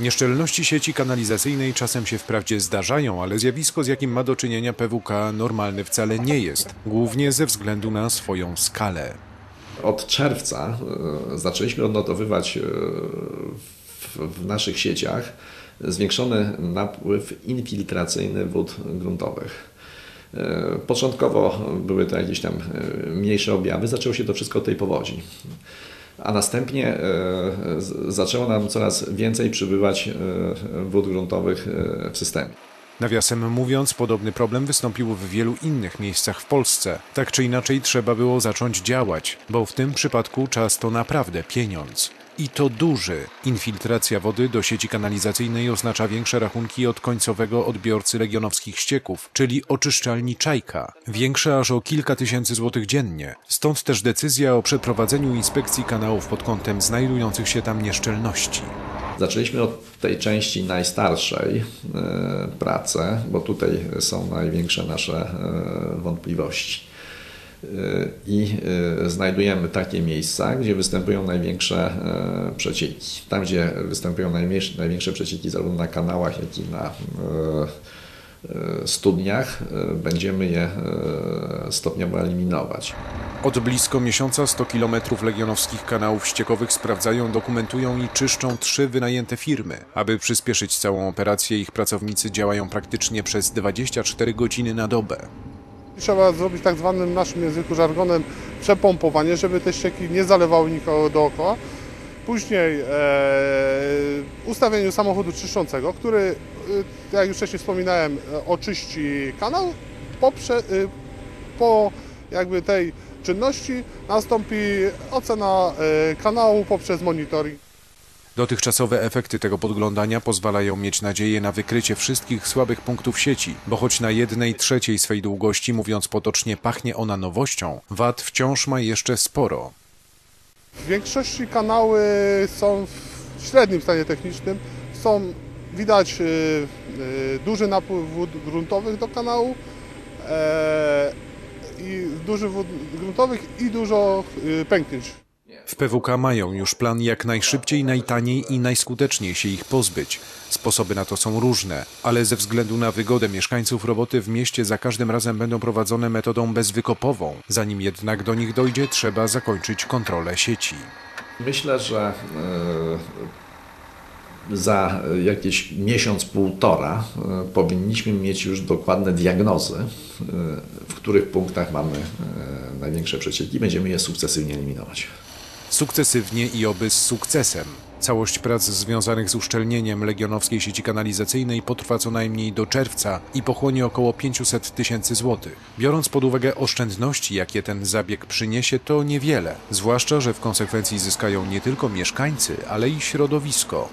Nieszczelności sieci kanalizacyjnej czasem się wprawdzie zdarzają, ale zjawisko, z jakim ma do czynienia PWK, normalne wcale nie jest, głównie ze względu na swoją skalę. Od czerwca e, zaczęliśmy odnotowywać e, w, naszych sieciach zwiększony napływ infiltracyjny wód gruntowych. E, Początkowo były to jakieś tam mniejsze objawy, zaczęło się to wszystko od tej powodzi. A następnie e, zaczęło nam coraz więcej przybywać e, wód gruntowych e, w systemie. Nawiasem mówiąc, podobny problem wystąpił w wielu innych miejscach w Polsce. Tak czy inaczej trzeba było zacząć działać, bo w tym przypadku czas to naprawdę pieniądz. I to duży. Infiltracja wody do sieci kanalizacyjnej oznacza większe rachunki od końcowego odbiorcy legionowskich ścieków, czyli oczyszczalni Czajka. Większe aż o kilka tysięcy złotych dziennie. Stąd też decyzja o przeprowadzeniu inspekcji kanałów pod kątem znajdujących się tam nieszczelności. Zaczęliśmy od tej części najstarszej e, pracy, bo tutaj są największe nasze e, wątpliwości. I e, znajdujemy takie miejsca, gdzie występują największe e, przecieki. Tam, gdzie występują największe przecieki zarówno na kanałach, jak i na e, studniach, będziemy je stopniowo eliminować. Od blisko miesiąca 100 km legionowskich kanałów ściekowych sprawdzają, dokumentują i czyszczą trzy wynajęte firmy. Aby przyspieszyć całą operację, ich pracownicy działają praktycznie przez 24 godziny na dobę. Trzeba zrobić tak zwanym naszym języku żargonem przepompowanie, żeby te ścieki nie zalewały nikogo dookoła. Później e, ustawieniu samochodu czyszczącego, który, e, jak już wcześniej wspominałem, e, oczyści kanał. E, po jakby tej czynności nastąpi ocena kanału poprzez monitoring. Dotychczasowe efekty tego podglądania pozwalają mieć nadzieję na wykrycie wszystkich słabych punktów sieci, bo choć na jednej trzeciej swej długości, mówiąc potocznie, pachnie ona nowością, wad wciąż ma jeszcze sporo. W większości kanały są w średnim stanie technicznym. Są, widać y, y, duży napływ wód gruntowych do kanału, e, i duży wód gruntowych i dużo y, pęknięć. W PWK mają już plan jak najszybciej, najtaniej i najskuteczniej się ich pozbyć. Sposoby na to są różne, ale ze względu na wygodę mieszkańców roboty w mieście za każdym razem będą prowadzone metodą bezwykopową. Zanim jednak do nich dojdzie, trzeba zakończyć kontrolę sieci. Myślę, że e, za jakieś miesiąc, półtora e, powinniśmy mieć już dokładne diagnozy, e, w których punktach mamy największe przecieki. Będziemy je sukcesywnie eliminować. Sukcesywnie i oby z sukcesem. Całość prac związanych z uszczelnieniem legionowskiej sieci kanalizacyjnej potrwa co najmniej do czerwca i pochłonie około 500 tysięcy złotych. Biorąc pod uwagę oszczędności, jakie ten zabieg przyniesie, to niewiele. Zwłaszcza, że w konsekwencji zyskają nie tylko mieszkańcy, ale i środowisko.